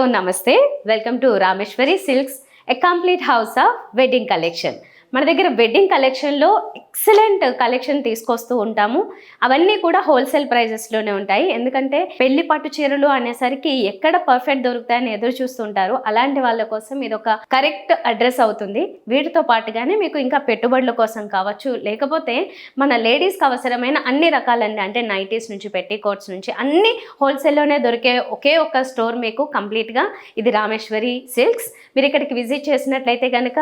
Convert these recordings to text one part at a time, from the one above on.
Hello నమస్తే. Welcome to Rameshwari silks a complete house of wedding collection మన దగ్గర wedding కలెక్షన్లో ఎక్సలెంట్ కలెక్షన్ తీసుకొస్తూ ఉంటాము. అవన్నీ కూడా హోల్సేల్ ప్రైజెస్లోనే ఉంటాయి. ఎందుకంటే పెళ్ళి పట్టు చీరలు అనేసరికి ఎక్కడ పర్ఫెక్ట్ దొరుకుతాయని ఎదురు చూస్తుంటారు. అలాంటి వాళ్ళ కోసం ఇది ఒక కరెక్ట్ అడ్రస్ అవుతుంది. వీటితో పాటుగానే మీకు ఇంకా పెట్టుబడుల కోసం కావచ్చు. లేకపోతే మన లేడీస్కి అవసరమైన అన్ని రకాలన్నీ అంటే నైటీస్ నుంచి పెట్టి కోట్స్ నుంచి అన్ని హోల్సేల్లోనే దొరికే ఒకే ఒక్క స్టోర్ మీకు కంప్లీట్గా ఇది రామేశ్వరి సిల్క్స్ మీరు ఇక్కడికి విజిట్ చేసినట్లయితే కనుక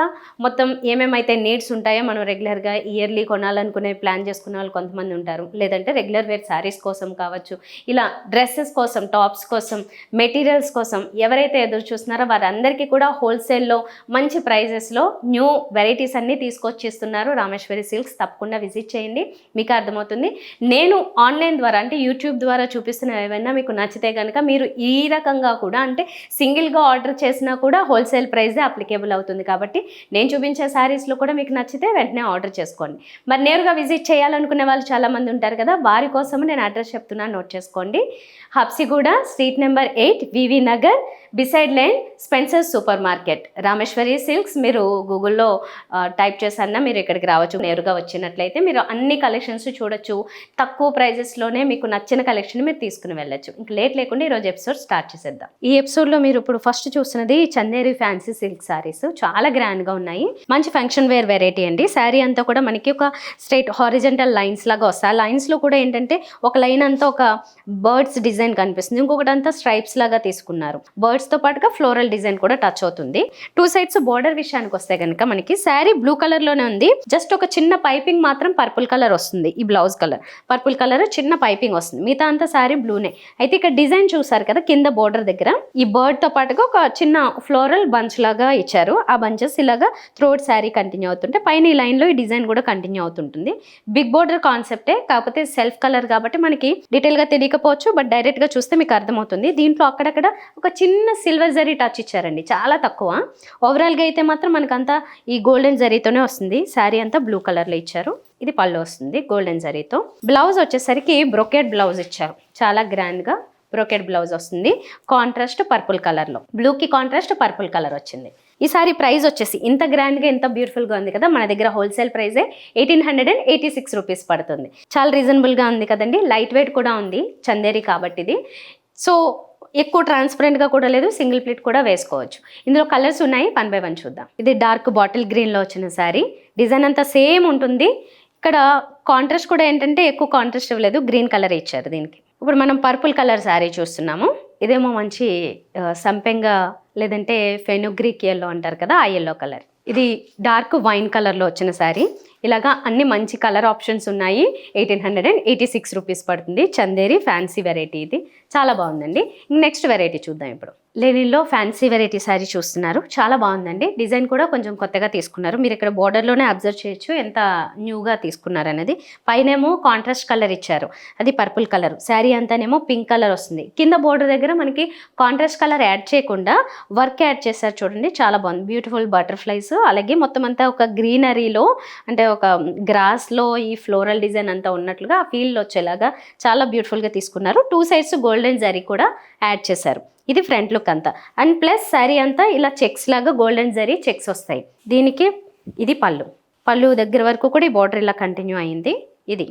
మొత్తం ఏమేమైతే నీడ్స్ ఉంటాయో? మనం రెగ్యులర్గా ఇయర్లీ కొనాలనుకునే ప్లాన్ చేసుకునే వాళ్ళు కొంతమంది ఉంటారు. లేదంటే రెగ్యులర్ వేర్ శారీస్ కోసం కావచ్చు ఇలా డ్రెస్సెస్ కోసం టాప్స్ కోసం మెటీరియల్స్ కోసం ఎవరైతే ఎదురు చూస్తున్నారో వారందరికీ కూడా హోల్సేల్లో మంచి ప్రైజెస్లో న్యూ వెరైటీస్ అన్నీ తీసుకొచ్చి ఇస్తున్నారు రామేశ్వరి సిల్క్స్ తప్పకుండా విజిట్ చేయండి. మీకు అర్థమవుతుంది. నేను ఆన్లైన్ ద్వారా అంటే యూట్యూబ్ ద్వారా చూపిస్తున్న ఏమైనా మీకు నచ్చితే కనుక మీరు ఈ రకంగా కూడా అంటే సింగిల్గా ఆర్డర్ చేసినా కూడా హోల్సేల్ ప్రైజే అప్లికేబుల్ అవుతుంది. కాబట్టి నేను చూపించే శారీస్లో కూడా మీకు నచ్చితే వెంటనే ఆర్డర్ చేసుకోండి. మరి నేరుగా విజిట్ చేయాలనుకునే వాళ్ళు చాలామంది ఉంటారు కదా వారి కోసం నేను అడ్రస్ చెప్తున్నాను నోట్ చేసుకోండి. Habsiguda street number eight VV Nagar beside line Spencer super market. Rameshwari silks మీరు గూగుల్లో టైప్ చేసన్నా మీరు ఇక్కడికి రావచ్చు. నేరుగా వచ్చినట్లయితే మీరు అన్ని కలెక్షన్స్ చూడొచ్చు. తక్కువ ప్రైజెస్లోనే మీకు నచ్చిన కలెక్షన్ మీరు తీసుకుని వెళ్ళొచ్చు. ఇంక లేట్ లేకుండా ఈరోజు ఎపిసోడ్ స్టార్ట్ చేసేద్దాం. ఈ ఎపిసోడ్లో మీరు ఇప్పుడు ఫస్ట్ చూస్తున్నది చందేరి ఫ్యాన్సీ సిల్క్ సారీస్ చాలా గ్రాండ్గా ఉన్నాయి. మంచి ఫంక్షన్ వేర్ వెరైటీ అండి. శారీ అంతా కూడా మనకి ఒక స్ట్రైట్ హారిజెంటల్ లైన్స్ లాగా వస్తాయి. ఆ లైన్స్లో కూడా ఏంటంటే ఒక లైన్ అంతా ఒక బర్డ్స్ డిజైన్ కనిపిస్తుంది. ఇంకొకటి అంతా స్ట్రైప్స్ లాగా తీసుకున్నారు. తో పాటుగా ఫ్లోరల్ డిజైన్ కూడా టచ్ అవుతుంది. టూ సైడ్స్ బోర్డర్ విషయానికి వస్తే కనుక మనకి శారీ బ్లూ కలర్లోనే ఉంది. జస్ట్ ఒక చిన్న పైపింగ్ మాత్రం పర్పుల్ కలర్ వస్తుంది. ఈ బ్లౌజ్ కలర్ పర్పుల్ కలర్ చిన్న పైపింగ్ వస్తుంది. మిగతా అంతా శారీ బ్లూనే. అయితే ఇక్కడ డిజైన్ చూసారు కదా కింద బోర్డర్ దగ్గర. ఈ బర్డ్తో పాటుగా ఒక చిన్న ఫ్లోరల్ బంచ్ లాగా ఇచ్చారు. ఆ బంచెస్ ఇలాగా థ్రోట్ శారీ కంటిన్యూ అవుతుంటే పైన ఈ లైన్లో ఈ డిజైన్ కూడా కంటిన్యూ అవుతుంటుంది. బిగ్ బోర్డర్ కాన్సెప్టే కాకపోతే సెల్ఫ్ కలర్ కాబట్టి మనకి డీటెయిల్గా తెలియకపోవచ్చు బట్ డైరెక్ట్గా చూస్తే మీకు అర్థమవుతుంది. దీంట్లో అక్కడక్కడ ఒక చిన్న సిల్వర్ జరీ టచ్ ఇచ్చారండి. చాలా తక్కువ. ఓవరాల్గా అయితే మాత్రం మనకంతా ఈ గోల్డెన్ జరీతోనే వస్తుంది. శారీ అంతా బ్లూ కలర్లో ఇచ్చారు. ఇది పళ్ళు వస్తుంది గోల్డెన్ జరీతో. బ్లౌజ్ వచ్చేసరికి బ్రొకెట్ బ్లౌజ్ ఇచ్చారు. చాలా గ్రాండ్గా బ్రోకెట్ బ్లౌజ్ వస్తుంది. కాంట్రాస్ట్ పర్పుల్ కలర్లో బ్లూకి కాంట్రాస్ట్ పర్పుల్ కలర్ వచ్చింది. ఈ సారీ ప్రైస్ వచ్చేసి ఇంత గ్రాండ్గా ఇంత బ్యూటిఫుల్గా ఉంది కదా మన దగ్గర wholesale ప్రైజే eighteen hundred and eighty six rupees పడుతుంది. చాలా రీజనబుల్గా ఉంది కదండి. లైట్ వెయిట్ కూడా ఉంది. చందేరి కాబట్టి ఇది సో ఎక్కువ ట్రాన్స్పరెంట్గా కూడా లేదు సింగిల్ ప్లేట్ కూడా వేసుకోవచ్చు. ఇందులో కలర్స్ ఉన్నాయి వన్ బై వన్ చూద్దాం. ఇది డార్క్ బాటిల్ గ్రీన్లో వచ్చిన శారీ డిజైన్ అంతా సేమ్ ఉంటుంది. ఇక్కడ కాంట్రాస్ట్ కూడా ఏంటంటే ఎక్కువ కాంట్రాస్ట్ ఇవ్వలేదు గ్రీన్ కలర్ ఇచ్చారు దీనికి. ఇప్పుడు మనం పర్పుల్ కలర్ శారీ చూస్తున్నాము. ఇదేమో మంచి సంపెంగ లేదంటే ఫెనుగ్రీక్ ఎల్లో అంటారు కదా ఆ ఎల్లో కలర్ ఇది డార్క్ వైన్ కలర్లో వచ్చిన శారీ ఇలాగా అన్ని మంచి కలర్ ఆప్షన్స్ ఉన్నాయి. Eighteen hundred and eighty six rupees పడుతుంది. చందేరి ఫ్యాన్సీ వెరైటీ ఇది. చాలా బాగుందండి. నెక్స్ట్ వెరైటీ చూద్దాం ఇప్పుడు. లెనిన్లో ఫ్యాన్సీ వెరైటీ శారీ చూస్తున్నారు. చాలా బాగుందండి. డిజైన్ కూడా కొంచెం కొత్తగా తీసుకున్నారు. మీరు ఇక్కడ బోర్డర్లోనే అబ్జర్వ్ చేయొచ్చు ఎంత న్యూగా తీసుకున్నారు అనేది పైనేమో కాంట్రాస్ట్ కలర్ ఇచ్చారు. అది పర్పుల్ కలర్ శారీ అంతానేమో పింక్ కలర్ వస్తుంది. కింద బోర్డర్ దగ్గర మనకి కాంట్రాస్ట్ కలర్ యాడ్ చేయకుండా వర్క్ యాడ్ చేశారు చూడండి. చాలా బాగుంది. బ్యూటిఫుల్ బటర్ఫ్లైస్ అలాగే మొత్తం అంతా ఒక గ్రీనరీలో అంటే ఒక గ్రాస్లో ఈ ఫ్లోరల్ డిజైన్ అంతా ఉన్నట్లుగా ఆ ఫీల్ వచ్చేలాగా చాలా బ్యూటిఫుల్గా తీసుకున్నారు. టూ సైడ్స్ గోల్డెన్ జరీ కూడా యాడ్ చేశారు. ఇది ఫ్రంట్ లుక్ అంతా. అండ్ ప్లస్ శారీ అంతా ఇలా చెక్స్ లాగా గోల్డెన్ జరీ చెక్స్ వస్తాయి. దీనికి ఇది పళ్ళు. పళ్ళు దగ్గర వరకు కూడా ఈ బార్డర్ ఇలా కంటిన్యూ అయింది. ఇది.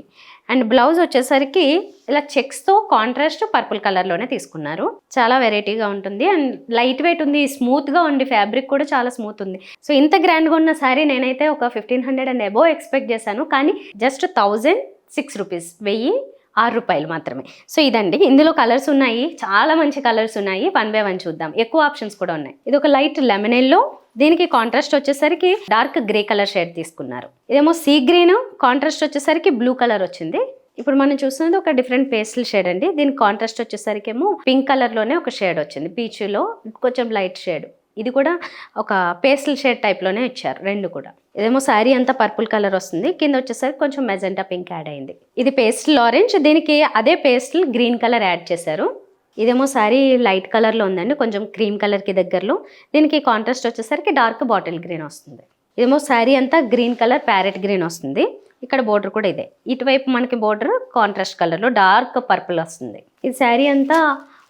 అండ్ బ్లౌజ్ వచ్చేసరికి ఇలా చెక్స్తో కాంట్రాస్ట్ పర్పుల్ కలర్లోనే తీసుకున్నారు. చాలా వెరైటీగా ఉంటుంది. అండ్ లైట్ వెయిట్ ఉంది. స్మూత్గా ఉంది. ఫ్యాబ్రిక్ కూడా చాలా స్మూత్ ఉంది. సో ఇంత గ్రాండ్గా ఉన్న శారీ నేనైతే ఒక fifteen hundred and above expect చేశాను. కానీ జస్ట్ థౌజండ్ సిక్స్ రూపీస్. వెయ్యి ఆరు రూపాయలు మాత్రమే. సో ఇదండి. ఇందులో కలర్స్ ఉన్నాయి. చాలా మంచి కలర్స్ ఉన్నాయి. వన్ బై వన్ చూద్దాం. ఎక్కువ ఆప్షన్స్ కూడా ఉన్నాయి. ఇది ఒక లైట్ లెమన్ ఎల్లో దీనికి కాంట్రాస్ట్ వచ్చేసరికి డార్క్ గ్రే కలర్ షేడ్ తీసుకున్నారు. ఇదేమో సీ గ్రీన్ కాంట్రాస్ట్ వచ్చేసరికి బ్లూ కలర్ వచ్చింది. ఇప్పుడు మనం చూస్తున్నది ఒక డిఫరెంట్ పేస్టల్ షేడ్ అండి. దీని కాంట్రాస్ట్ వచ్చేసరికి ఏమో పింక్ కలర్లోనే ఒక షేడ్ వచ్చింది. పీచ్లో కొంచెం లైట్ షేడ్ ఇది కూడా ఒక పేస్టల్ షేడ్ టైప్లోనే ఇచ్చారు రెండు కూడా. ఇదేమో శారీ అంతా పర్పుల్ కలర్ వస్తుంది కింద వచ్చేసరికి కొంచెం మెజెంటా పింక్ యాడ్ అయింది. ఇది పేస్టల్ ఆరెంజ్ దీనికి అదే పేస్టల్ గ్రీన్ కలర్ యాడ్ చేశారు. ఇదేమో శారీ లైట్ కలర్లో ఉందండి కొంచెం క్రీమ్ కలర్కి దగ్గరలో. దీనికి కాంట్రాస్ట్ వచ్చేసరికి డార్క్ బాటిల్ గ్రీన్ వస్తుంది. ఇదేమో శారీ అంతా గ్రీన్ కలర్ ప్యారెట్ గ్రీన్ వస్తుంది. ఇక్కడ బోర్డర్ కూడా ఇదే. ఇటువైపు మనకి బోర్డర్ కాంట్రాస్ట్ కలర్లో డార్క్ పర్పుల్ వస్తుంది. ఈ శారీ అంతా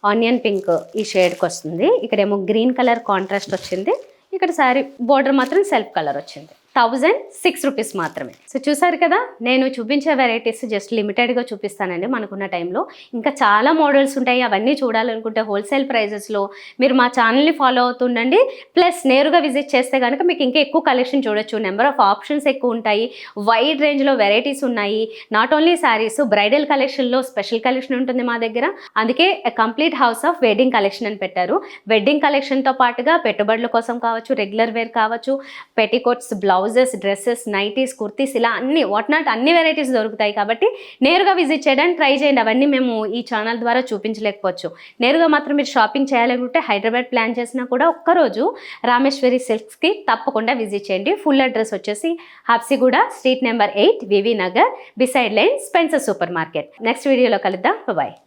ఆనియన్ పింక్ ఈ షేడ్కి వస్తుంది. ఇక్కడేమో గ్రీన్ కలర్ కాంట్రాస్ట్ వచ్చింది. ఇక్కడ శారీ బోర్డర్ మాత్రం సెల్ఫ్ కలర్ వచ్చింది. థౌజండ్ సిక్స్ రూపీస్ మాత్రమే. సో చూసారు కదా నేను చూపించే వెరైటీస్ జస్ట్ లిమిటెడ్గా చూపిస్తానండి మనకున్న టైంలో ఇంకా చాలా మోడల్స్ ఉంటాయి అవన్నీ చూడాలనుకుంటే హోల్సేల్ ప్రైజెస్లో మీరు మా ఛానల్ని ఫాలో అవుతుండండి. ప్లస్ నేరుగా విజిట్ చేస్తే కనుక మీకు ఇంకా ఎక్కువ కలెక్షన్ చూడొచ్చు. నెంబర్ ఆఫ్ ఆప్షన్స్ ఎక్కువ ఉంటాయి వైడ్ రేంజ్లో వెరైటీస్ ఉన్నాయి. నాట్ ఓన్లీ శారీస్ బ్రైడల్ కలెక్షన్లో స్పెషల్ కలెక్షన్ ఉంటుంది మా దగ్గర. అందుకే complete house of wedding collection అని పెట్టారు. వెడ్డింగ్ కలెక్షన్తో పాటుగా పెట్టుబడుల కోసం కావచ్చు రెగ్యులర్ వేర్ కావచ్చు petticoats blouses dresses nighties kurtis ఇలా అన్ని వాట్ నాట్ అన్ని వెరైటీస్ దొరుకుతాయి కాబట్టి నేరుగా విజిట్ చేయడానికి ట్రై చేయండి. అవన్నీ మేము ఈ ఛానల్ ద్వారా చూపించలేకపోవచ్చు. నేరుగా మాత్రం మీరు షాపింగ్ చేయాలనుకుంటే హైదరాబాద్ ప్లాన్ చేసినా కూడా ఒక్కరోజు రామేశ్వరి సిల్క్స్కి తప్పకుండా విజిట్ చేయండి. ఫుల్ అడ్రస్ వచ్చేసి Habsiguda street number eight VV Nagar beside line Spencer super market. Next వీడియోలో కలుద్దాం. బాయ్.